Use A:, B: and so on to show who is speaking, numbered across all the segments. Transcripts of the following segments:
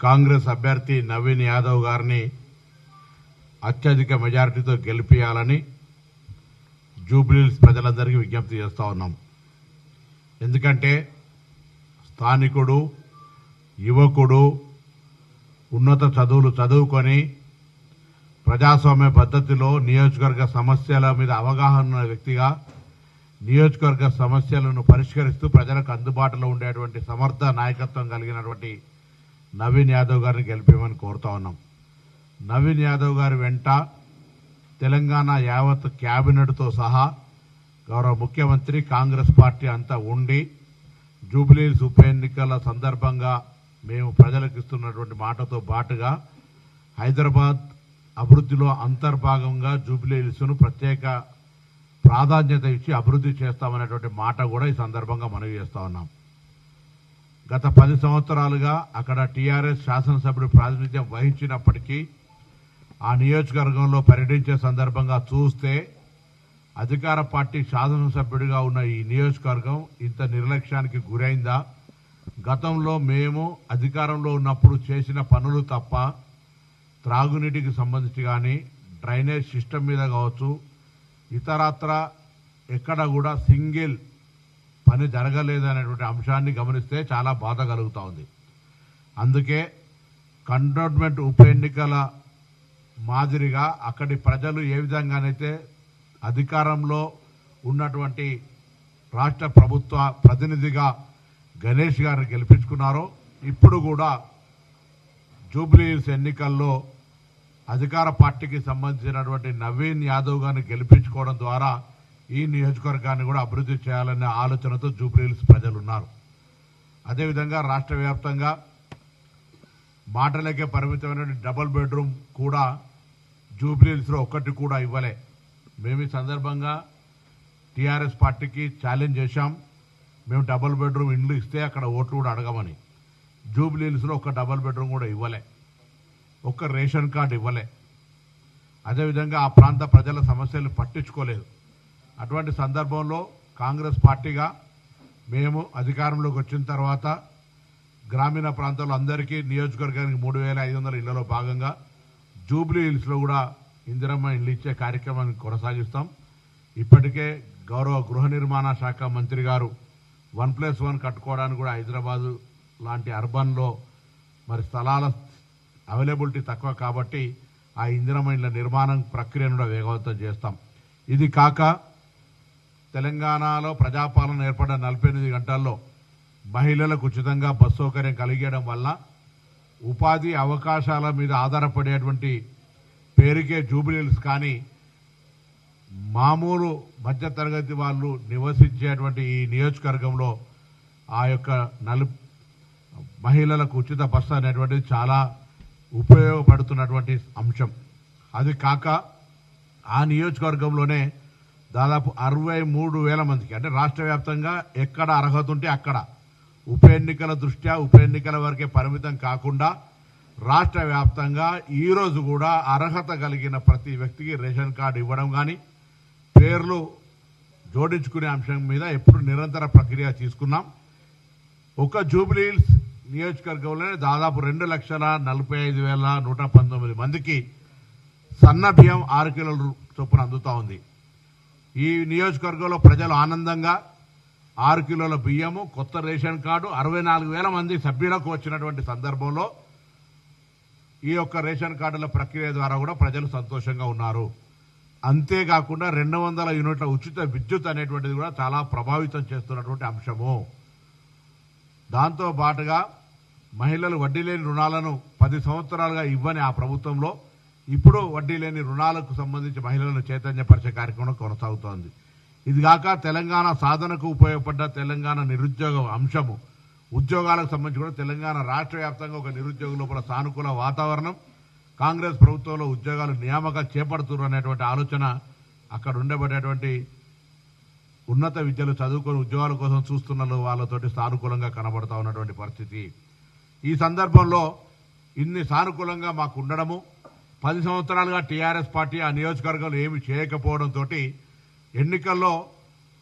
A: కాంగ్రెస్ అభ్యర్థి నవీన్ యాదవ్ గారిని అత్యధిక మెజారిటీతో గెలిపించాలని జూబ్లీహిల్స్ ప్రజలందరికీ విజ్ఞప్తి చేస్తూ ఉన్నాం. ఎందుకంటే స్థానికుడు యువకుడు ఉన్నత చదువులు చదువుకొని ప్రజాస్వామ్య పద్ధతిలో నియోజకవర్గ సమస్యల మీద అవగాహన ఉన్న వ్యక్తిగా నియోజకవర్గ సమస్యలను పరిష్కరిస్తూ ప్రజలకు అందుబాటులో ఉండేటువంటి సమర్థ నాయకత్వం కలిగినటువంటి నవీన్ యాదవ్ గారిని గెలిపేమని కోరుతా ఉన్నాం. నవీన్ యాదవ్ గారి వెంట తెలంగాణ యావత్ క్యాబినెట్తో సహా గౌరవ ముఖ్యమంత్రి కాంగ్రెస్ పార్టీ అంతా ఉండి జూబ్లీస్ ఉప ఎన్నికల సందర్భంగా మేము ప్రజలకు ఇస్తున్నటువంటి మాటతో బాటుగా హైదరాబాద్ అభివృద్ధిలో అంతర్భాగంగా జూబ్లీహిల్స్ను ప్రత్యేక ప్రాధాన్యత ఇచ్చి అభివృద్ధి చేస్తామనేటువంటి మాట కూడా ఈ సందర్భంగా మనవి చేస్తా ఉన్నాం. గత పది సంవత్సరాలుగా అక్కడ టీఆర్ఎస్ శాసనసభ్యుడు ప్రాతినిధ్యం వహించినప్పటికీ ఆ నియోజకవర్గంలో పర్యటించే సందర్భంగా చూస్తే అధికార పార్టీ శాసనసభ్యుడిగా ఉన్న ఈ నియోజకవర్గం ఇంత నిర్లక్ష్యానికి గురైందా? గతంలో మేము అధికారంలో ఉన్నప్పుడు చేసిన పనులు తప్ప త్రాగునీటికి సంబంధించి కానీ డ్రైనేజ్ సిస్టమ్ మీద కావచ్చు ఇతరత్ర ఎక్కడ కూడా సింగిల్ పని జరగలేదనేటువంటి అంశాన్ని గమనిస్తే చాలా బాధ కలుగుతూ ఉంది. అందుకే కంటోన్మెంట్ ఉప ఎన్నికల మాదిరిగా అక్కడి ప్రజలు ఏ విధంగానైతే అధికారంలో ఉన్నటువంటి రాష్ట్ర ప్రభుత్వ ప్రతినిధిగా గణేష్ గారిని గెలిపించుకున్నారో ఇప్పుడు కూడా జూబ్లీహిల్స్ ఎన్నికల్లో అధికార పార్టీకి సంబంధించినటువంటి నవీన్ యాదవ్ గారిని గెలిపించుకోవడం ద్వారా ఈ నియోజకవర్గాన్ని కూడా అభివృద్ధి చేయాలనే ఆలోచనతో జూబ్లీహిల్స్ ప్రజలు ఉన్నారు అదేవిధంగా రాష్ట్ర వ్యాప్తంగా మాటలకే పరిమితమైన డబుల్ బెడ్రూమ్ కూడా జూబ్లీహిల్స్లో ఒక్కటి కూడా ఇవ్వలే. మేము ఈ సందర్భంగా టీఆర్ఎస్ పార్టీకి ఛాలెంజ్ చేశాం. మేము డబుల్ బెడ్రూమ్ ఇండ్లు ఇస్తే అక్కడ ఓట్లు కూడా అడగమని. జూబ్లీహిల్స్లో ఒక డబుల్ బెడ్రూమ్ కూడా ఇవ్వలే. ఒక్క రేషన్ కార్డు ఇవ్వలే. అదేవిధంగా ఆ ప్రాంత ప్రజల సమస్యలు పట్టించుకోలేదు. అటువంటి సందర్భంలో కాంగ్రెస్ పార్టీగా మేము అధికారంలోకి వచ్చిన తర్వాత గ్రామీణ ప్రాంతాల్లో అందరికీ నియోజకవర్గానికి మూడు వేల ఐదు వందల ఇళ్ళలో భాగంగా జూబ్లీ హిల్స్లో కూడా ఇందిరమ్మ ఇల్లు ఇచ్చే కార్యక్రమాన్ని కొనసాగిస్తాం. ఇప్పటికే గౌరవ గృహ నిర్మాణ శాఖ మంత్రి గారు వన్ ప్లస్ వన్ కట్టుకోవడానికి కూడా హైదరాబాదు లాంటి అర్బన్లో మరి స్థలాల అవైలబిలిటీ తక్కువ కాబట్టి ఆ ఇందిరమ్మ ఇళ్ళ నిర్మాణం ప్రక్రియను కూడా వేగవంతం చేస్తాం. ఇది కాక తెలంగాణలో ప్రజాపాలన ఏర్పడిన నలభై ఎనిమిది గంటల్లో మహిళలకు ఉచితంగా బస్ సౌకర్యం కలిగేయడం వల్ల ఉపాధి అవకాశాల మీద ఆధారపడేటువంటి పేరుకే జూబిలీస్ కానీ మామూలు మధ్యతరగతి వాళ్ళు నివసించేటువంటి ఈ నియోజకవర్గంలో ఆ యొక్క నలు మహిళలకు ఉచిత బస్సు అనేటువంటిది చాలా ఉపయోగపడుతున్నటువంటి అంశం. అది కాక ఆ నియోజకవర్గంలోనే దాదాపు అరవై మూడు వేల మందికి అంటే రాష్ట్ర వ్యాప్తంగా ఎక్కడ అర్హత ఉంటే అక్కడ. ఉప ఎన్నికల దృష్ట్యా ఉప ఎన్నికల వరకే పరిమితం కాకుండా రాష్ట్ర వ్యాప్తంగా ఈరోజు కూడా అర్హత కలిగిన ప్రతి వ్యక్తికి రేషన్ కార్డు ఇవ్వడం కానీ పేర్లు జోడించుకునే అంశం మీద ఎప్పుడు నిరంతర ప్రక్రియ తీసుకున్నాం. ఒక జూబ్లీహిల్స్ నియోజకవర్గంలోనే దాదాపు రెండు లక్షల నలభై ఐదు వేల నూట పంతొమ్మిది మందికి సన్న బియ్యం ఆరు కిలోల చొప్పున అందుతా ఉంది. ఈ నియోజకవర్గంలో ప్రజలు ఆనందంగా ఆరు కిలోల బియ్యము కొత్త రేషన్ కార్డు అరవై నాలుగు వేల మంది సభ్యులకు వచ్చినటువంటి సందర్భంలో ఈ యొక్క రేషన్ కార్డుల ప్రక్రియ ద్వారా కూడా ప్రజలు సంతోషంగా ఉన్నారు. అంతేకాకుండా రెండు వందల యూనిట్ల ఉచిత విద్యుత్ అనేటువంటిది కూడా చాలా ప్రభావితం చేస్తున్నటువంటి అంశము. దాంతో పాటుగా మహిళలు వడ్డీ లేని రుణాలను పది సంవత్సరాలుగా ఇవ్వని ఆ ప్రభుత్వంలో ఇప్పుడు వడ్డీ లేని రుణాలకు సంబంధించి మహిళలను చైతన్యపరిచే కార్యక్రమం కొనసాగుతోంది. ఇదిగాక తెలంగాణ సాధనకు ఉపయోగపడ్డ తెలంగాణ నిరుద్యోగ అంశము. ఉద్యోగాలకు సంబంధించి కూడా తెలంగాణ రాష్ట్ర వ్యాప్తంగా ఒక నిరుద్యోగ లోపల సానుకూల వాతావరణం. కాంగ్రెస్ ప్రభుత్వంలో ఉద్యోగాలు నియామకాలు చేపడుతున్నారు అనేటువంటి ఆలోచన అక్కడ ఉండబడేటువంటి ఉన్నత విద్యలు చదువుకొని ఉద్యోగాల కోసం చూస్తున్న వాళ్ళతోటి సానుకూలంగా కనబడతా ఉన్నటువంటి పరిస్థితి. ఈ సందర్భంలో ఇన్ని సానుకూలంగా మాకు ఉండడము పది సంవత్సరాలుగా టీఆర్ఎస్ పార్టీ ఆ నియోజకవర్గంలో ఏమి చేయకపోవడంతో ఎన్నికల్లో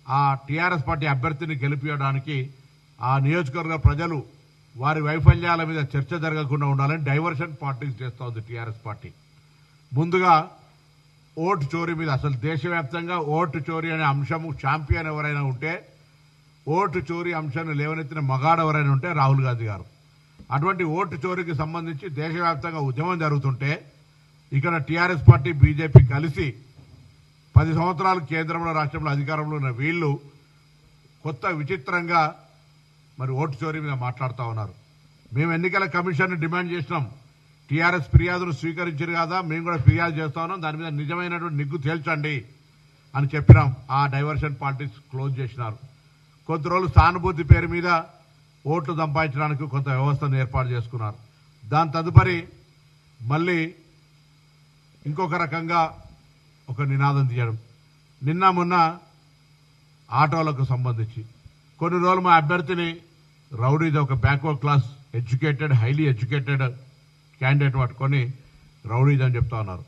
A: ఆ టీఆర్ఎస్ పార్టీ అభ్యర్థిని గెలిపించడానికి ఆ నియోజకవర్గ ప్రజలు వారి వైఫల్యాల మీద చర్చ జరగకుండా ఉండాలని డైవర్షన్ పార్టీస్ చేస్తూ ఉంది టీఆర్ఎస్ పార్టీ. ముందుగా ఓటు చోరీ మీద అసలు దేశవ్యాప్తంగా ఓటు చోరీ అనే అంశము ఛాంపియన్ ఎవరైనా ఉంటే ఓటు చోరీ అంశాన్ని లేవనెత్తిన మగాడు ఎవరైనా ఉంటే రాహుల్ గాంధీ గారు. అటువంటి ఓటు చోరీకి సంబంధించి దేశవ్యాప్తంగా ఉద్యమం జరుగుతుంటే ఇక్కడ టీఆర్ఎస్ పార్టీ బీజేపీ కలిసి పది సంవత్సరాలు కేంద్రంలో రాష్ట్రంలో అధికారంలో ఉన్న వీళ్ళు కొత్త విచిత్రంగా మరి ఓటు చోరీ మీద మాట్లాడుతూ ఉన్నారు. మేము ఎన్నికల కమిషన్ డిమాండ్ చేసినాం. టీఆర్ఎస్ ఫిర్యాదును స్వీకరించారు కదా మేము కూడా ఫిర్యాదు చేస్తా ఉన్నాం. దాని మీద నిజమైనటువంటి నిగ్గు తేల్చండి అని చెప్పినాం. ఆ డైవర్షన్ పార్టీస్ క్లోజ్ చేసినారు. కొద్ది రోజులు సానుభూతి పేరు మీద ఓట్లు సంపాదించడానికి కొంత వ్యవస్థను ఏర్పాటు చేసుకున్నారు. దాని తదుపరి మళ్ళీ ఇంకొక రకంగా ఒక నినాదం తీయడం. నిన్న మొన్న ఆటోలకు సంబంధించి. కొన్ని రోజులు మా అభ్యర్థిని రౌడీది ఒక backward class educated highly educated candidate పట్టుకొని రౌడీది అని చెప్తా ఉన్నారు.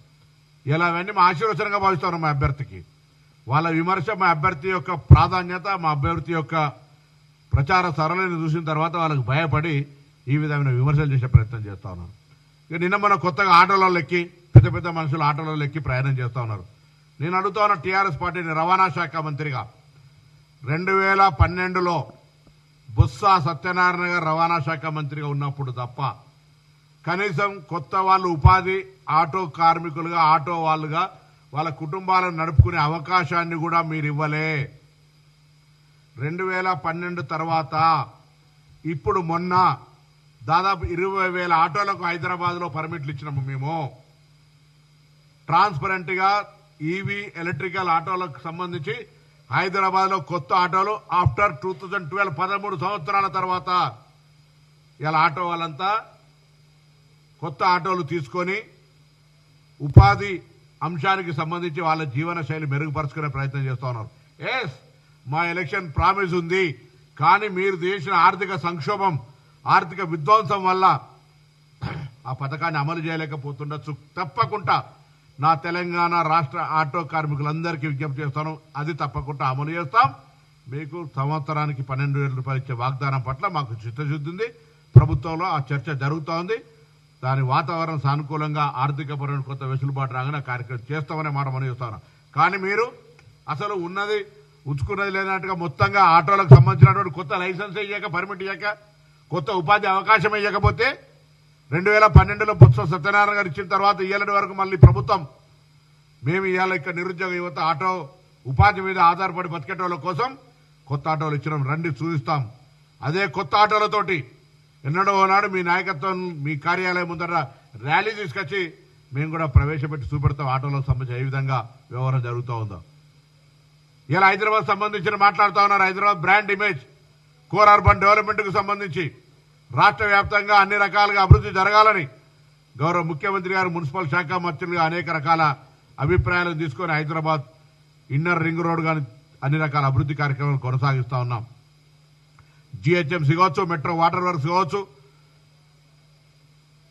A: ఇలా అవన్నీ మా ఆశీర్వచనంగా భావిస్తున్నారు మా అభ్యర్థికి. వాళ్ళ విమర్శ మా అభ్యర్థి యొక్క ప్రాధాన్యత మా అభ్యర్థి యొక్క ప్రచార సరళిని చూసిన తర్వాత వాళ్ళకి భయపడి ఈ విధమైన విమర్శలు చేసే ప్రయత్నం చేస్తా ఉన్నారు. ఇక నిన్న మన కొత్తగా ఆటోలలో ఎక్కి పెద్ద పెద్ద మనుషులు ఆటోలో ఎక్కి ప్రయాణం చేస్తూ ఉన్నారు. నేను అడుగుతా ఉన్న టీఆర్ఎస్ పార్టీని రవాణా శాఖ మంత్రిగా. రెండు వేల పన్నెండులో బొత్స సత్యనారాయణ గారు రవాణా శాఖ మంత్రిగా ఉన్నప్పుడు తప్ప కనీసం కొత్త వాళ్ళు ఉపాధి ఆటో కార్మికులుగా ఆటో వాళ్ళుగా వాళ్ళ కుటుంబాలను నడుపుకునే అవకాశాన్ని కూడా మీరు ఇవ్వలే. రెండు వేల పన్నెండు తర్వాత ఇప్పుడు మొన్న దాదాపు ఇరవై వేల ఆటోలకు హైదరాబాద్లో పర్మిట్లు ఇచ్చినాము మేము. ట్రాన్స్పరెంట్గా ఈవీ ఎలక్ట్రికల్ ఆటోలకు సంబంధించి హైదరాబాద్లో కొత్త ఆటోలు ఆఫ్టర్ టూ థౌజండ్ ట్వెల్వ్ పదమూడు సంవత్సరాల తర్వాత. ఇలా ఆటో వాళ్ళంతా కొత్త ఆటోలు తీసుకొని ఉపాధి అంశానికి సంబంధించి వాళ్ళ జీవన శైలి మెరుగుపరుచుకునే ప్రయత్నం చేస్తూ ఉన్నారు. ఎస్ మా ఎలక్షన్ ప్రామిస్ ఉంది. కానీ మీరు చేసిన ఆర్థిక సంక్షోభం ఆర్థిక విధ్వంసం వల్ల ఆ పథకాన్ని అమలు చేయలేకపోతుండొచ్చు. తప్పకుండా నా తెలంగాణ రాష్ట్ర ఆటో కార్మికులందరికీ విజ్ఞప్తి చేస్తాను. అది తప్పకుండా అమలు చేస్తాం. మీకు సంవత్సరానికి పన్నెండు వేల రూపాయలు ఇచ్చే వాగ్దానం పట్ల మాకు చిత్తశుద్ధి ఉంది. ప్రభుత్వంలో ఆ చర్చ జరుగుతూ ఉంది. దాని వాతావరణం సానుకూలంగా ఆర్థికపరమైన కొత్త వెసులుబాటు రాగానే కార్యక్రమం చేస్తామనే మాట మనం చేస్తాను. కానీ మీరు అసలు ఉన్నది ఉంచుకున్నది లేనట్టుగా మొత్తంగా ఆటోలకు సంబంధించినటువంటి కొత్త లైసెన్స్ ఇవ్వక పర్మిట్ ఇయ్యక కొత్త ఉపాధి అవకాశం ఇవ్వకపోతే రెండు వేల పన్నెండులో బొత్స సత్యనారాయణ గారు ఇచ్చిన తర్వాత ఇయ్యాలటి వరకు మళ్ళీ ప్రభుత్వం మేము ఇవాళ ఇక్కడ నిరుద్యోగ యువత ఆటో ఉపాధి మీద ఆధారపడి బతికేటోళ్ళ కోసం కొత్త ఆటోలు ఇచ్చినాం. రండి చూపిస్తాం అదే కొత్త ఆటోలతోటి ఎన్నడో నాడు మీ నాయకత్వం మీ కార్యాలయం ముందర ర్యాలీ తీసుకొచ్చి మేము కూడా ప్రవేశపెట్టి చూపెడతాం. ఆటోలకు సంబంధించి ఏ విధంగా వ్యవహారం జరుగుతూ ఉందో. ఇలా హైదరాబాద్ సంబంధించిన మాట్లాడుతూ ఉన్నారు. Hyderabad brand image core urban డెవలప్మెంట్కు సంబంధించి రాష్ట్ర వ్యాప్తంగా అన్ని రకాలుగా అభివృద్ధి జరగాలని గౌరవ ముఖ్యమంత్రి గారు మున్సిపల్ శాఖ మంత్రులుగా అనేక రకాల అభిప్రాయాలు తీసుకొని హైదరాబాద్ ఇన్నర్ రింగ్ రోడ్ కానీ అన్ని రకాల అభివృద్ధి కార్యక్రమాలు కొనసాగిస్తూ ఉన్నాం. జిహెచ్ఎంసీ కావచ్చు మెట్రో వాటర్ వర్క్స్ కావచ్చు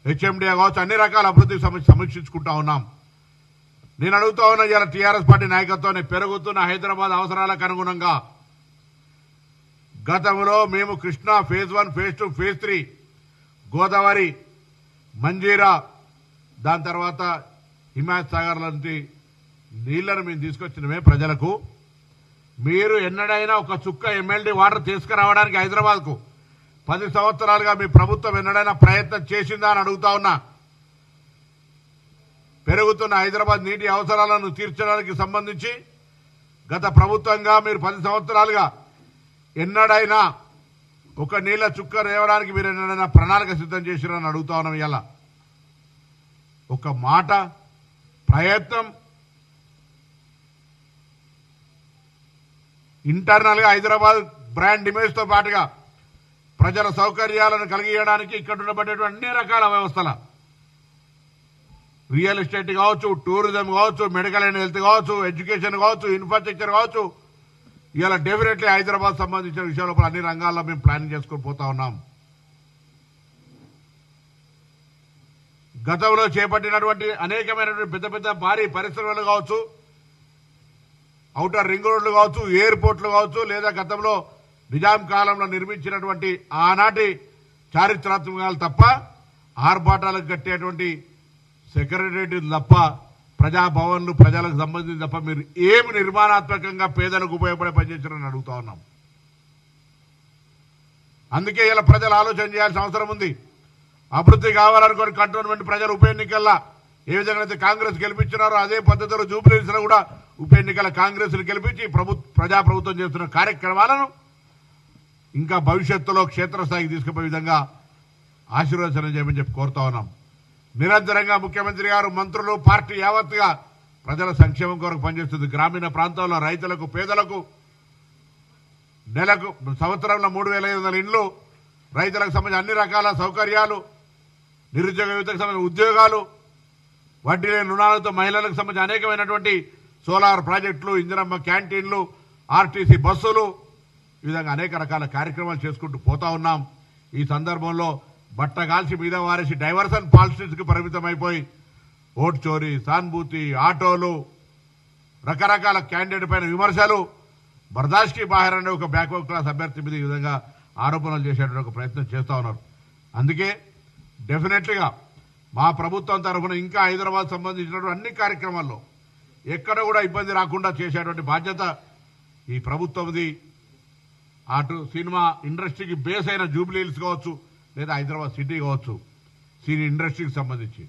A: హెచ్ఎండిఏ కావచ్చు అన్ని రకాల అభివృద్ధి సమీక్షించుకుంటా ఉన్నాం. నేను అడుగుతా ఉన్నా ఇలా టీఆర్ఎస్ పార్టీ నాయకత్వాన్ని పెరుగుతున్న హైదరాబాద్ అవసరాలకు అనుగుణంగా గతంలో మేము Krishna phase one phase two phase three Godavari Manjira దాని తర్వాత హిమాయత్ సాగర్ లాంటి నీళ్ళను మేము తీసుకొచ్చినమే ప్రజలకు. మీరు ఎన్నడైనా ఒక చుక్క ఎమ్మెల్డీ వాటర్ తీసుకురావడానికి హైదరాబాద్కు పది సంవత్సరాలుగా మీ ప్రభుత్వం ఎన్నడైనా ప్రయత్నం చేసిందా అని అడుగుతా ఉన్నా. పెరుగుతున్న హైదరాబాద్ నీటి అవసరాలను తీర్చడానికి సంబంధించి గత ప్రభుత్వంగా మీరు పది సంవత్సరాలుగా ఎన్నడైనా ఒక నీళ్ళ చుక్క రేవడానికి మీరు ఎన్నడైనా ప్రణాళిక సిద్ధం చేసిరని అడుగుతా ఉన్నాం ఇలా ఒక మాట ప్రయత్నం ఇంటర్నల్గా హైదరాబాద్ బ్రాండ్ ఇమేజ్తో పాటుగా ప్రజల సౌకర్యాలను కలిగియడానికి ఇక్కడ ఉండబడేటువంటి అన్ని రకాల వ్యవస్థల. రియల్ ఎస్టేట్ కావచ్చు టూరిజం కావచ్చు మెడికల్ అండ్ హెల్త్ కావచ్చు ఎడ్యుకేషన్ కావచ్చు ఇన్ఫ్రాస్ట్రక్చర్ కావచ్చు ఇలా డెఫినెట్లీ హైదరాబాద్ సంబంధించిన విషయాల లోపల అన్ని రంగాల్లో మేము ప్లానింగ్ చేసుకొని పోతా ఉన్నాం. గతంలో చేపట్టినటువంటి అనేకమైనటువంటి పెద్ద పెద్ద భారీ పరిశ్రమలు కావచ్చు ఔటర్ రింగ్ రోడ్లు కావచ్చు ఎయిర్పోర్ట్లు కావచ్చు లేదా గతంలో నిజాం కాలంలో నిర్మించినటువంటి ఆనాటి చారిత్రాత్మకాలు తప్ప ఆర్భాటాలకు కట్టేటువంటి సెక్రటరీ తప్ప ప్రజాభవన్లు ప్రజలకు సంబంధించి తప్ప మీరు ఏమి నిర్మాణాత్మకంగా పేదలకు ఉపయోగపడే పనిచేశారని అడుగుతా ఉన్నాం. అందుకే ఇలా ప్రజలు ఆలోచన చేయాల్సిన అవసరం ఉంది. అభివృద్ధి కావాలనుకుని కంటోన్మెంట్ ప్రజలు ఉప ఎన్నికల్లో ఏ విధంగా అయితే కాంగ్రెస్ గెలిపించినారో అదే పద్ధతిలో జూబ్లీస్ కూడా ఉప ఎన్నికల కాంగ్రెస్ను గెలిపించి ప్రభు ప్రజా ప్రభుత్వం చేస్తున్న కార్యక్రమాలను ఇంకా భవిష్యత్తులో క్షేత్రస్థాయికి తీసుకుపోయే విధంగా ఆశీర్వచనం చేయమని చెప్పి కోరుతా ఉన్నాం. నిరంతరంగా ముఖ్యమంత్రి గారు మంత్రులు పార్టీ యావత్తుగా ప్రజల సంక్షేమం కొరకు పనిచేస్తుంది. గ్రామీణ ప్రాంతాల్లో రైతులకు పేదలకు నెలకు సంవత్సరంలో మూడు వేల ఐదు వందల ఇండ్లు రైతులకు సంబంధించిన అన్ని రకాల సౌకర్యాలు నిరుద్యోగ యువతకు సంబంధించిన ఉద్యోగాలు వడ్డీ లేని రుణాలతో మహిళలకు సంబంధించిన అనేకమైనటువంటి సోలార్ ప్రాజెక్టులు ఇందిరమ్మ క్యాంటీన్లు ఆర్టీసీ బస్సులు ఈ విధంగా అనేక రకాల కార్యక్రమాలు చేసుకుంటూ పోతా ఉన్నాం. ఈ సందర్భంలో బట్ట కాల్చి మీద వారేసి డైవర్సన్ పాలసీస్కి పరిమితమైపోయి ఓటు చోరీ సానుభూతి ఆటోలు రకరకాల క్యాండిడేట్ పైన విమర్శలు బర్దాష్కి బాహర్ అనే ఒక బ్యాక్వర్డ్ క్లాస్ అభ్యర్థి మీద ఈ విధంగా ఆరోపణలు చేసేటువంటి ఒక ప్రయత్నం చేస్తూ ఉన్నారు. అందుకే డెఫినెట్లీగా మా ప్రభుత్వం తరఫున ఇంకా హైదరాబాద్ సంబంధించినటువంటి అన్ని కార్యక్రమాల్లో ఎక్కడ కూడా ఇబ్బంది రాకుండా చేసేటువంటి బాధ్యత ఈ ప్రభుత్వంది. అటు సినిమా ఇండస్ట్రీకి బేస్ అయిన జూబ్లీ హిల్స్ కావచ్చు లేదా హైదరాబాద్ సిటీ కావచ్చు సినీ ఇండస్ట్రీకి సంబంధించి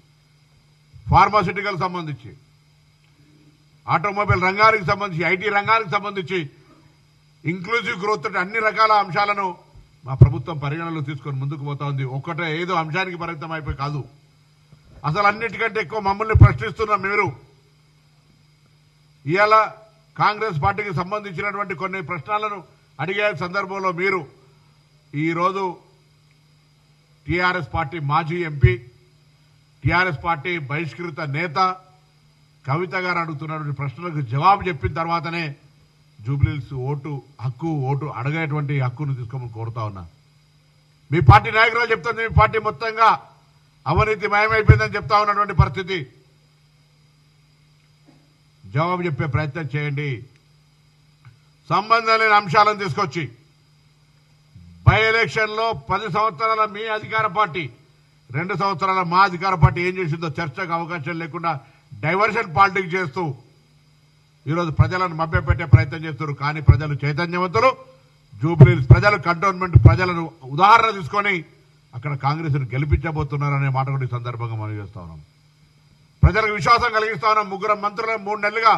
A: ఫార్మాసిటికల్ సంబంధించి ఆటోమొబైల్ రంగానికి సంబంధించి ఐటీ రంగానికి సంబంధించి ఇంక్లూజివ్ గ్రోత్ అన్ని రకాల అంశాలను మా ప్రభుత్వం పరిగణనలో తీసుకొని ముందుకు పోతా ఉంది. ఒక్కటే ఏదో అంశానికి పరిమితం అయిపోయి కాదు. అసలు అన్నిటికంటే ఎక్కువ మమ్మల్ని ప్రశ్నిస్తున్న మీరు ఇవాళ కాంగ్రెస్ పార్టీకి సంబంధించినటువంటి కొన్ని ప్రశ్నలను అడిగే సందర్భంలో మీరు ఈరోజు టీఆర్ఎస్ పార్టీ మాజీ ఎంపీ టీఆర్ఎస్ పార్టీ బహిష్కృత నేత కవిత గారు అడుగుతున్నటువంటి ప్రశ్నలకు జవాబు చెప్పిన తర్వాతనే జూబ్లీల్స్ ఓటు హక్కు ఓటు అడగేటువంటి హక్కును తీసుకోమని కోరుతా ఉన్నా. మీ పార్టీ నాయకురాలు చెప్తుంది మీ పార్టీ మొత్తంగా అవినీతి మయమైపోయిందని చెప్తా ఉన్నటువంటి పరిస్థితి. జవాబు చెప్పే ప్రయత్నం చేయండి. సంబంధం లేని అంశాలను తీసుకొచ్చి బై ఎలక్షన్లో పది సంవత్సరాల మీ అధికార పార్టీ రెండు సంవత్సరాల మా అధికార పార్టీ ఏం చేసిందో చర్చకు అవకాశం లేకుండా డైవర్షన్ పాలిటిక్స్ చేస్తూ ఈరోజు ప్రజలను మభ్యపెట్టే ప్రయత్నం చేస్తారు కానీ ప్రజలు చైతన్యవంతులు. జూబ్లీ ప్రజలు కంటోన్మెంట్ ప్రజలను ఉదాహరణ తీసుకొని అక్కడ కాంగ్రెస్ గెలిపించబోతున్నారనే మాట కూడా ఈ సందర్భంగా మనం చేస్తా ఉన్నాం. ప్రజలకు విశ్వాసం కలిగిస్తా ఉన్నాం. ముగ్గురు మంత్రులను మూడు నెలలుగా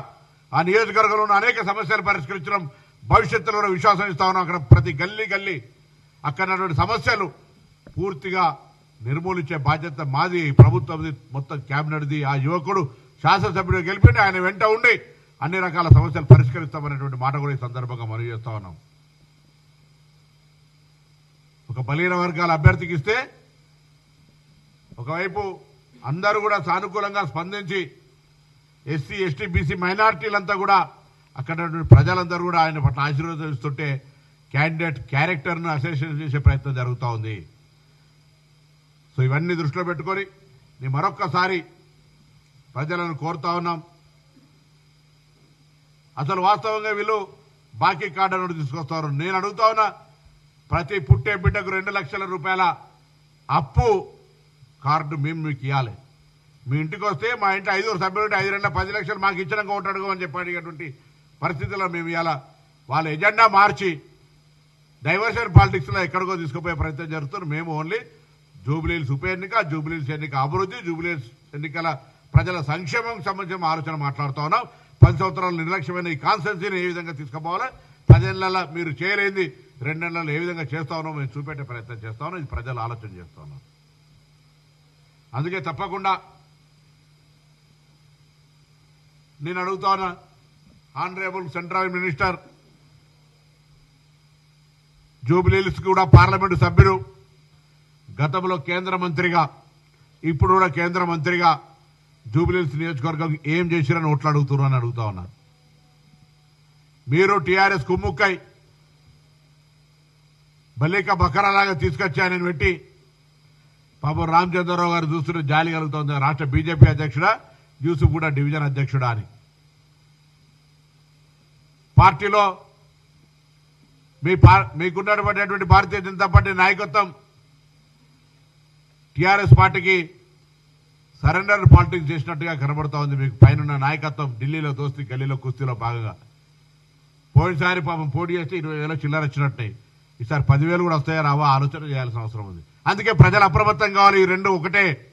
A: ఆ నియోజకవర్గంలో ఉన్న అనేక సమస్యలు పరిష్కరించడం భవిష్యత్తులో విశ్వాసం ఇస్తా ఉన్నాం. అక్కడ ప్రతి గల్లీ గల్లీ అక్కడ సమస్యలు. పూర్తిగా నిర్మూలించే బాధ్యత మాది. ప్రభుత్వంది మొత్తం క్యాబినెట్ది. ఆ యువకుడు శాసనసభ్యుడు గెలిపిండి ఆయన వెంట ఉండి అన్ని రకాల సమస్యలు పరిష్కరిస్తామనేటువంటి మాట కూడా ఈ సందర్భంగా మనం చేస్తా ఉన్నాం. ఒక బలీన వర్గాల అభ్యర్థికి ఇస్తే ఒకవైపు అందరూ కూడా సానుకూలంగా స్పందించి ఎస్సీ ఎస్టీ బీసీ మైనారిటీలంతా కూడా అక్కడ ప్రజలందరూ కూడా ఆయన పట్ల ఆశీర్వదిస్తుంటే క్యాండిడేట్ క్యారెక్టర్ను అసోసియేషన్ చేసే ప్రయత్నం జరుగుతూ ఉంది. సో ఇవన్నీ దృష్టిలో పెట్టుకొని నేను మరొక్కసారి ప్రజలను కోరుతా ఉన్నాం. అసలు వాస్తవంగా వీళ్ళు బాకీ కార్డు నుండి తీసుకొస్తారు. నేను అడుగుతా ఉన్నా ప్రతి పుట్టే బిడ్డకు రెండు లక్షల రూపాయల అప్పు కార్డు మేము మీకు ఇవ్వాలి మీ ఇంటికి వస్తే మా ఇంటి ఐదుగురు సభ్యులు ఐదు రెండు పది లక్షలు మాకు ఇచ్చినాక ఉంటాడు అని చెప్పి అడిగేటువంటి పరిస్థితుల్లో మేము ఇవాళ వాళ్ళ ఎజెండా మార్చి డైవర్షన్ పాలిటిక్స్లో ఎక్కడికో తీసుకుపోయే ప్రయత్నం జరుగుతుంది. మేము ఓన్లీ జూబ్లీల్స్ ఉప ఎన్నిక జూబ్లీల్స్ ఎన్నిక అభివృద్ధి జూబ్లీల్స్ ఎన్నికల ప్రజల సంక్షేమం సంబంధించిన ఆలోచన మాట్లాడుతూ ఉన్నాం. పది సంవత్సరాలు నిర్లక్ష్యమైన ఈ కాన్స్టెన్సీని ఏ విధంగా తీసుకుపోవాలి? పదేళ్ళలో మీరు చేయలేంది నెలలు ఏ విధంగా చేస్తా ఉన్నాం మేము చూపెట్టే ప్రయత్నం చేస్తా ఉన్నాం. ఇది ప్రజలు ఆలోచన చేస్తా ఉన్నాం. అందుకే తప్పకుండా నేను అడుగుతా ఉన్నా ఆనరేబుల్ సెంట్రల్ మినిస్టర్ జూబ్లీల్స్ కూడా పార్లమెంటు సభ్యుడు గతంలో కేంద్ర మంత్రిగా ఇప్పుడు కూడా కేంద్ర మంత్రిగా జూబ్లీల్స్ నియోజకవర్గం ఏం చేసిరని ఓట్లు అడుగుతున్నారు అని అడుగుతా ఉన్నారు. మీరు టీఆర్ఎస్ కుమ్ముక్కై బల్లిక బకరాలాగా తీసుకొచ్చానని పెట్టి పాపం రామచంద్రరావు గారు చూస్తుంటే జాలి కలుగుతోంది. రాష్ట్ర బీజేపీ అధ్యక్షుడా యూసుఫ్ కూడా డివిజన్ అధ్యక్షుడా అని. పార్టీలో మీ పా మీకున్నటువంటి భారతీయ జనతా పార్టీ నాయకత్వం టీఆర్ఎస్ పార్టీకి సరెండర్ పాలిటిక్స్ చేసినట్టుగా కనబడుతా ఉంది. మీకు పైన నాయకత్వం ఢిల్లీలో దోస్తి గల్లీలో కుస్తీలో భాగంగా. పోయినసారి పాపం పోటీ చేస్తే ఇరవై వేల చిల్లర వచ్చినట్టున్నాయి. ఈసారి పదివేలు కూడా వస్తాయా రావా ఆలోచన చేయాల్సిన అవసరం ఉంది. అందుకే ప్రజలు అప్రమత్తం కావాలి. ఈ రెండు ఒకటే.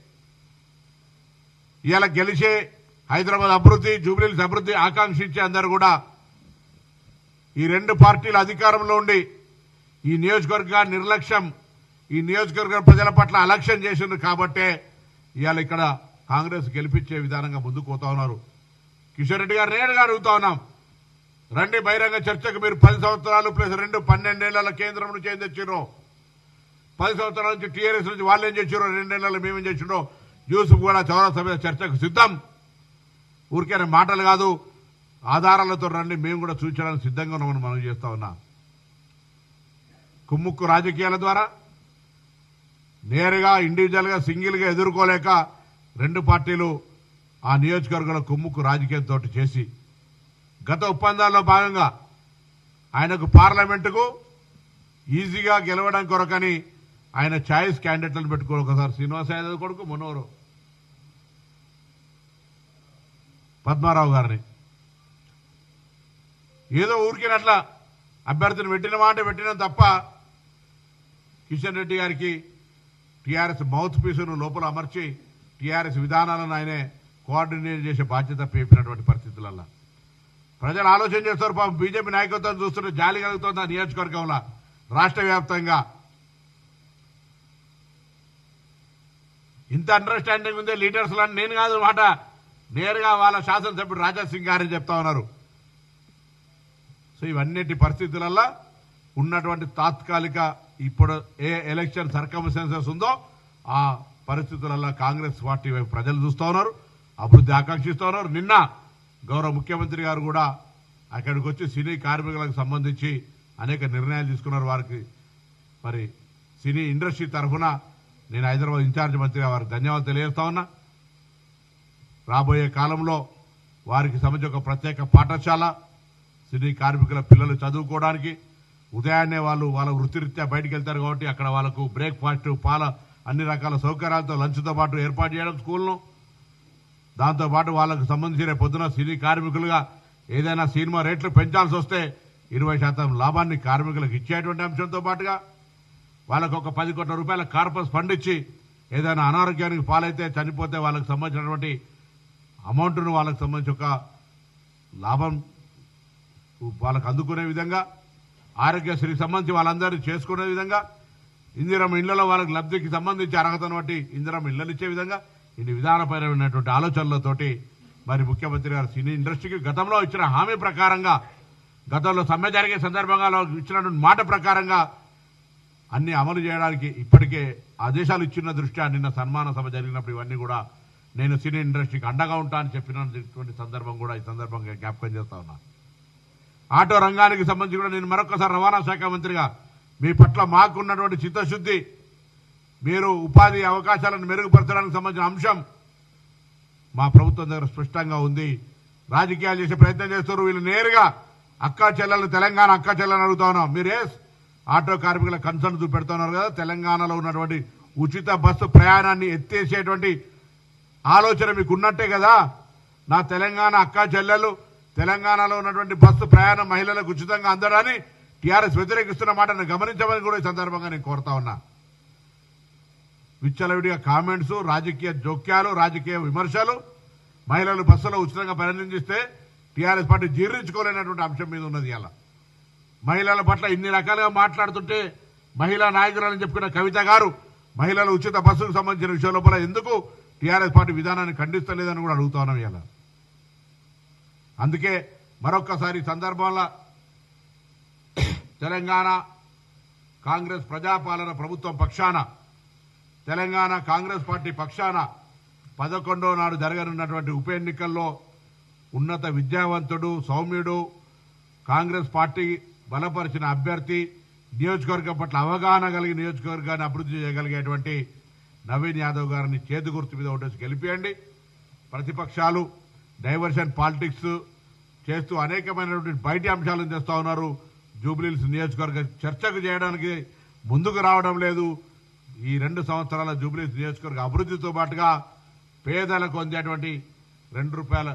A: ఇలా గెలిచే హైదరాబాద్ అభివృద్ధి జూబ్లీస్ అభివృద్ధి ఆకాంక్షించే అందరూ కూడా ఈ రెండు పార్టీల అధికారంలో ఉండి ఈ నియోజకవర్గ నిర్లక్ష్యం ఈ నియోజకవర్గ ప్రజల పట్ల అలక్ష్యం చేసిండ్రు కాబట్టే ఇవాళ ఇక్కడ కాంగ్రెస్ గెలిపించే విధానంగా ముందుకు పోతా ఉన్నారు. కిషోర్ రెడ్డి గారు నేరుగా అడుగుతా ఉన్నాం. రండి బహిరంగ చర్చకు మీరు పది సంవత్సరాలు ప్లస్ రెండు పన్నెండేళ్ళ కేంద్రం నుంచి ఏం తెచ్చిర్రో పది సంవత్సరాల నుంచి టీఆర్ఎస్ నుంచి వాళ్ళు ఏం చేసిరో రెండేళ్ళలో మేమేం చేసిండో యూసుఫ్ కూడా చౌరస్తా మీద చర్చకు సిద్ధం. ఊరికే మాటలు కాదు. ఆధారాలతో రండి మేము కూడా చూపించడానికి సిద్ధంగా ఉన్నామని మనం చేస్తా ఉన్నా. కుమ్ముక్కు రాజకీయాల ద్వారా నేరుగా ఇండివిజువల్గా సింగిల్గా ఎదుర్కోలేక రెండు పార్టీలు ఆ నియోజకవర్గంలో కుమ్ముక్కు రాజకీయంతో చేసి గత ఒప్పందాల్లో భాగంగా ఆయనకు పార్లమెంటుకు ఈజీగా గెలవడం కొరకని ఆయన ఛాయిస్ క్యాండిడేట్లను పెట్టుకోరు ఒకసారి శ్రీనివాస యాదవ్ కొడుకు మనోరు పద్మారావు గారిని ఏదో ఊరికినట్లా అభ్యర్థిని పెట్టిన మాట పెట్టిన తప్ప కిషన్ రెడ్డి గారికి టీఆర్ఎస్ మౌత్ పీసును లోపల అమర్చి టీఆర్ఎస్ విధానాలను ఆయనే కోఆర్డినేట్ చేసే బాధ్యత పేపినటువంటి పరిస్థితులలో ప్రజలు ఆలోచన చేస్తారు పాపం బీజేపీ నాయకత్వం చూస్తుంటే జాలి కలుగుతుంది ఆ నియోజకవర్గంలో. రాష్ట్ర వ్యాప్తంగా. ఇంత అండర్స్టాండింగ్ ఉందే లీడర్స్ లని నేను కాదు మాట నేరుగా వాళ్ళ శాసనసభ్యుడు రాజా సింగ్ గారని చెప్తా ఉన్నారు. సో ఇవన్నిటి పరిస్థితులలో ఉన్నటువంటి తాత్కాలిక ఇప్పుడు ఏ ఎలక్షన్ సర్కమ్స్టెన్సెస్ ఉందో ఆ పరిస్థితులలో కాంగ్రెస్ పార్టీ వైపు ప్రజలు చూస్తూ ఉన్నారు అభివృద్ధి ఆకాంక్షిస్తూ ఉన్నారు. నిన్న గౌరవ ముఖ్యమంత్రి గారు కూడా అక్కడికి వచ్చి సినీ కార్మికులకు సంబంధించి అనేక నిర్ణయాలు తీసుకున్నారు. వారికి మరి సినీ ఇండస్ట్రీ తరఫున నేను హైదరాబాద్ ఇన్ఛార్జ్ మంత్రిగా వారికి ధన్యవాదాలు తెలియజేస్తా ఉన్నా. రాబోయే కాలంలో వారికి సంబంధించి ఒక ప్రత్యేక పాఠశాల సినీ కార్మికుల పిల్లలు చదువుకోవడానికి ఉదయాన్నే వాళ్ళు వాళ్ళ వృత్తిరీత్యా బయటకు వెళ్తారు కాబట్టి అక్కడ వాళ్ళకు బ్రేక్ఫాస్ట్ పాల అన్ని రకాల సౌకర్యాలతో లంచ్తో పాటు ఏర్పాటు చేయడం స్కూల్ను. దాంతోపాటు వాళ్ళకు సంబంధించిన పొద్దున సినీ కార్మికులుగా ఏదైనా సినిమా రేట్లు పెంచాల్సి వస్తే ఇరవై శాతం లాభాన్ని కార్మికులకు ఇచ్చేటువంటి అంశంతో పాటుగా వాళ్ళకు ఒక పది కోట్ల రూపాయల కార్పస్ ఫండ్ ఇచ్చి ఏదైనా అనారోగ్యానికి పాలైతే చనిపోతే వాళ్ళకి సంబంధించినటువంటి అమౌంట్ను వాళ్ళకు సంబంధించి ఒక లాభం వాళ్ళకు అందుకునే విధంగా ఆరోగ్యశ్రీకి సంబంధించి వాళ్ళందరినీ చేసుకునే విధంగా ఇందిరం ఇళ్ళలో వాళ్ళకి లబ్ధికి సంబంధించి అర్హతను బట్టి ఇందిరం ఇళ్ళను ఇచ్చే విధంగా ఇన్ని విధానపరమైనటువంటి ఆలోచనలతోటి మరి ముఖ్యమంత్రి గారు సినీ ఇండస్ట్రీకి గతంలో ఇచ్చిన హామీ ప్రకారంగా గతంలో సమ్మె జరిగే సందర్భంగా ఇచ్చినటువంటి మాట ప్రకారంగా అన్ని అమలు చేయడానికి ఇప్పటికే ఆదేశాలు ఇచ్చిన దృష్ట్యా నిన్న సన్మాన సభ జరిగినప్పుడు ఇవన్నీ కూడా నేను సినీ ఇండస్ట్రీకి అండగా ఉంటా అని చెప్పినటువంటి సందర్భం కూడా ఈ సందర్భంగా జ్ఞాపకం చేస్తా ఉన్నాను ఆటో రంగానికి సంబంధించి కూడా నేను మరొకసారి రవాణా శాఖ మంత్రిగా మీ పట్ల మాకున్నటువంటి చిత్తశుద్ధి మీరు ఉపాధి అవకాశాలను మెరుగుపరచడానికి సంబంధించిన అంశం మా ప్రభుత్వం దగ్గర స్పష్టంగా ఉంది. రాజకీయాలు చేసే ప్రయత్నం చేస్తారు. వీళ్ళు నేరుగా అక్కా చెల్లెలు తెలంగాణ అక్కా చెల్లెని అడుగుతా ఉన్నాం. మీరే ఆటో కార్మికుల కన్సర్న్ చూపెడుతున్నారు కదా? తెలంగాణలో ఉన్నటువంటి ఉచిత బస్సు ప్రయాణాన్ని ఎత్తేసేటువంటి ఆలోచన మీకు ఉన్నట్టే కదా? నా తెలంగాణ అక్కా చెల్లెలు తెలంగాణలో ఉన్నటువంటి బస్సు ప్రయాణం మహిళలకు ఉచితంగా అందడాన్ని టీఆర్ఎస్ వ్యతిరేకిస్తున్న మాటను గమనించమని కూడా ఈ సందర్భంగా నేను కోరుతా ఉన్నా. విచ్చలవిడిగా కామెంట్స్ రాజకీయ జోక్యాలు రాజకీయ విమర్శలు మహిళలు బస్సులో ఉచితంగా ప్రయాణించిస్తే టీఆర్ఎస్ పార్టీ జీర్ణించుకోలేనటువంటి అంశం మీద ఉన్నది అలా మహిళల పట్ల ఇన్ని రకాలుగా మాట్లాడుతుంటే మహిళా నాయకురాలని చెప్పుకున్న కవిత గారు మహిళల ఉచిత బస్సుకు సంబంధించిన విషయం లోపల ఎందుకు టీఆర్ఎస్ పార్టీ విధానాన్ని ఖండిస్తలేదని కూడా అడుగుతా ఉన్నాం ఇలా అందుకే మరొక్కసారి సందర్భంలో తెలంగాణ కాంగ్రెస్ ప్రజాపాలన ప్రభుత్వం పక్షాన తెలంగాణ కాంగ్రెస్ పార్టీ పక్షాన పదకొండో నాడు జరగనున్నటువంటి ఉప ఎన్నికల్లో ఉన్నత విద్యావంతుడు సౌమ్యుడు కాంగ్రెస్ పార్టీ బలపరిచిన అభ్యర్థి నియోజకవర్గం పట్ల అవగాహన కలిగి నియోజకవర్గాన్ని అభివృద్ధి చేయగలిగేటువంటి నవీన్ యాదవ్ గారిని చేతి గుర్తు మీద ఒకటేసి గెలిపియండి. ప్రతిపక్షాలు డైవర్షన్ పాలిటిక్స్ చేస్తూ అనేకమైనటువంటి బయటి అంశాలను తెస్తూ ఉన్నారు జూబ్లీహిల్స్ నియోజకవర్గ చర్చకు చేయడానికి ముందుకు రావడం లేదు. ఈ రెండు సంవత్సరాల జూబ్లీ నియోజకవర్గ అభివృద్ధితో పాటుగా పేదలకు అందేటువంటి రెండు రూపాయల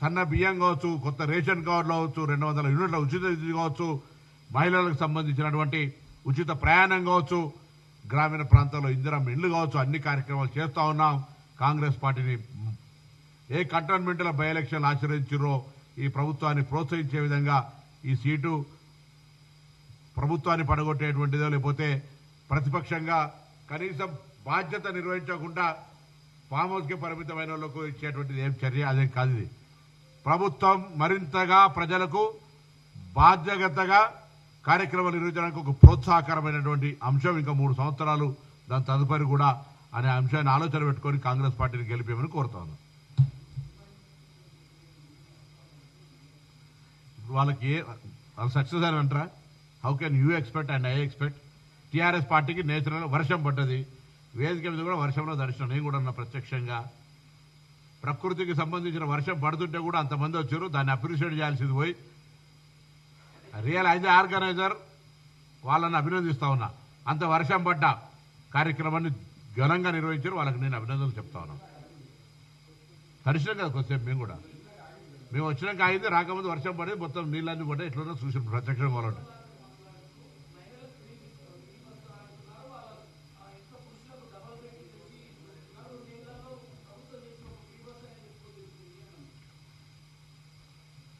A: సన్న బియ్యం కావచ్చు కొత్త రేషన్ కార్డులు కావచ్చు రెండు వందల యూనిట్ల ఉచిత విద్యుత్ కావచ్చు మహిళలకు సంబంధించినటువంటి ఉచిత ప్రయాణం కావచ్చు గ్రామీణ ప్రాంతాల్లో ఇందిరా ఇండ్లు కావచ్చు అన్ని కార్యక్రమాలు చేస్తూ ఉన్నాం. కాంగ్రెస్ పార్టీని ఏ కంటోన్మెంట్ల బై ఎలక్షన్లు ఆచరించారో ఈ ప్రభుత్వాన్ని ప్రోత్సహించే విధంగా ఈ సీటు ప్రభుత్వాన్ని పడగొట్టేటువంటిదో లేకపోతే ప్రతిపక్షంగా కనీసం బాధ్యత నిర్వహించకుండా ఫామ్ హౌస్కి పరిమితమైన వాళ్ళకు ఇచ్చేటువంటిది ఏం చర్య? అదేం కాదు ఇది. ప్రభుత్వం మరింతగా ప్రజలకు బాధ్యతగా కార్యక్రమాలు నిర్వహించడానికి ఒక ప్రోత్సాహకరమైనటువంటి అంశం. ఇంకా మూడు సంవత్సరాలు దాని తదుపరి కూడా అనే అంశాన్ని ఆలోచన పెట్టుకొని కాంగ్రెస్ పార్టీని గెలిపేమని కోరుతా ఉన్నాం ఇప్పుడు వాళ్ళకి ఏ వాళ్ళు సక్సెస్ అని అంటారా how can you expect and I expect TRS పార్టీకి నేచురల్ వర్షం పడ్డది. వేదిక మీద కూడా వర్షంలో దర్శనం. నేను కూడా అన్న ప్రత్యక్షంగా. ప్రకృతికి సంబంధించిన వర్షం పడుతుంటే కూడా అంతమంది వచ్చారు. దాన్ని అప్రిషియేట్ చేయాల్సింది పోయి. రియల్ అయితే ఆర్గనైజర్ వాళ్ళని అభినందిస్తా ఉన్నా. అంత వర్షం పడ్డ కార్యక్రమాన్ని ఘనంగా నిర్వహించారు. వాళ్ళకి నేను అభినందనలు చెప్తా ఉన్నాను తడిసినాం కదా కొద్దిసేపు మేము కూడా. మేము వచ్చినాక అయింది రాకముందు వర్షం పడేది మొత్తం నీళ్ళన్నీ పడ్డాయి ఎట్లనో చూసి ప్రత్యక్ష వాళ్ళంటే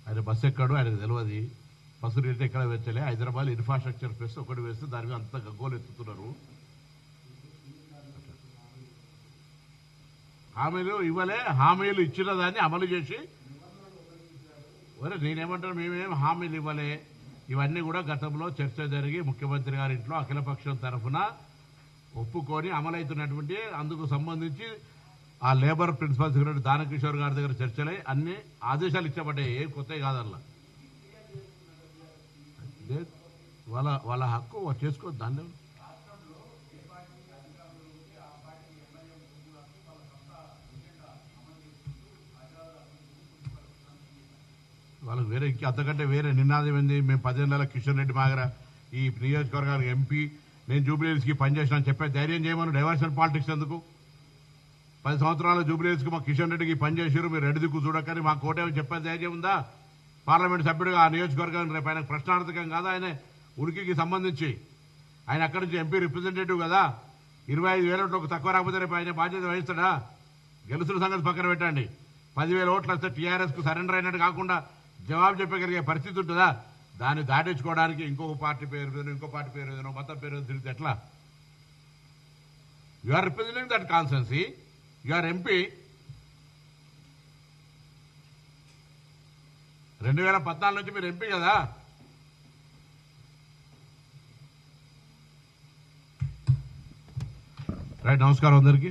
A: ఆయన బస్సు ఎక్కాడు ఆయనకు తెలియదు బస్సు రేట్ ఎక్కడ వెచ్చలే హైదరాబాద్ ఇన్ఫ్రాస్ట్రక్చర్ ప్లేస్ ఒకటి వేస్తే దాని మీద అంత గగ్గోలు ఎత్తుతున్నారు. హామీలు ఇవ్వలే హామీలు ఇచ్చిన దాన్ని అమలు చేసి ఒరే నేనేమంటాను మేమేం హామీలు ఇవ్వలే ఇవన్నీ కూడా గతంలో చర్చ జరిగి ముఖ్యమంత్రి గారి ఇంట్లో అఖిలపక్షం తరఫున ఒప్పుకొని అమలవుతున్నటువంటి అందుకు సంబంధించి ఆ లేబర్ ప్రిన్సిపల్ సెక్రటరీ దానకిషోర్ గారి దగ్గర చర్చలై అన్ని ఆదేశాలు ఇచ్చబడ్డాయి ఏం కొత్తవి కాదల్లా. వాళ్ళ వాళ్ళ హక్కు వాళ్ళు చేసుకో దాన్ని వాళ్ళకి వేరే ఇంక అంతకంటే వేరే నినాదం ఏంది? మేము పదేళ్ళ కిషన్ రెడ్డి మాగర ఈ నియోజకవర్గానికి ఎంపీ. నేను జూబ్లీహిల్స్కి పనిచేసిన చెప్పే ధైర్యం చేయమని. డైవర్షన్ పాలిటిక్స్ ఎందుకు? పది సంవత్సరాలు జూబ్లీహిల్స్కి మా కిషన్ రెడ్డికి పనిచేసారు మీరు రెడ్డి దిక్కు చూడకని మా కోటేమో చెప్పే ధైర్యం ఉందా? పార్లమెంట్ సభ్యుడిగా ఆ నియోజకవర్గానికి రేపు ఆయన ప్రశ్నార్థకం కాదా? ఆయన ఉనికికి సంబంధించి. ఆయన అక్కడి నుంచి ఎంపీ రిప్రజెంటేటివ్ కదా? ఇరవై ఐదు వేల ఓట్లకు తక్కువ రాకపోతే రేపు ఆయన బాధ్యత వహిస్తాడా? గెలుసుల సంగతి పక్కన పెట్టండి. పదివేల ఓట్లు వస్తే టీఆర్ఎస్కు సరెండర్ అయినట్టు కాకుండా జవాబు చెప్పగలిగే పరిస్థితి ఉంటుందా? దాన్ని దాటించుకోవడానికి ఇంకొక పార్టీ పేరు మీద ఇంకో పార్టీ పేరు ఏదైనా మతం పేరు ఏదైనా తిరిగితే ఎట్లా? You are representing that constituency you are MP రెండు వేల పద్నాలుగు నుంచి మీరు ఎంపీ కదా? రైట్ నమస్కారం అందరికీ.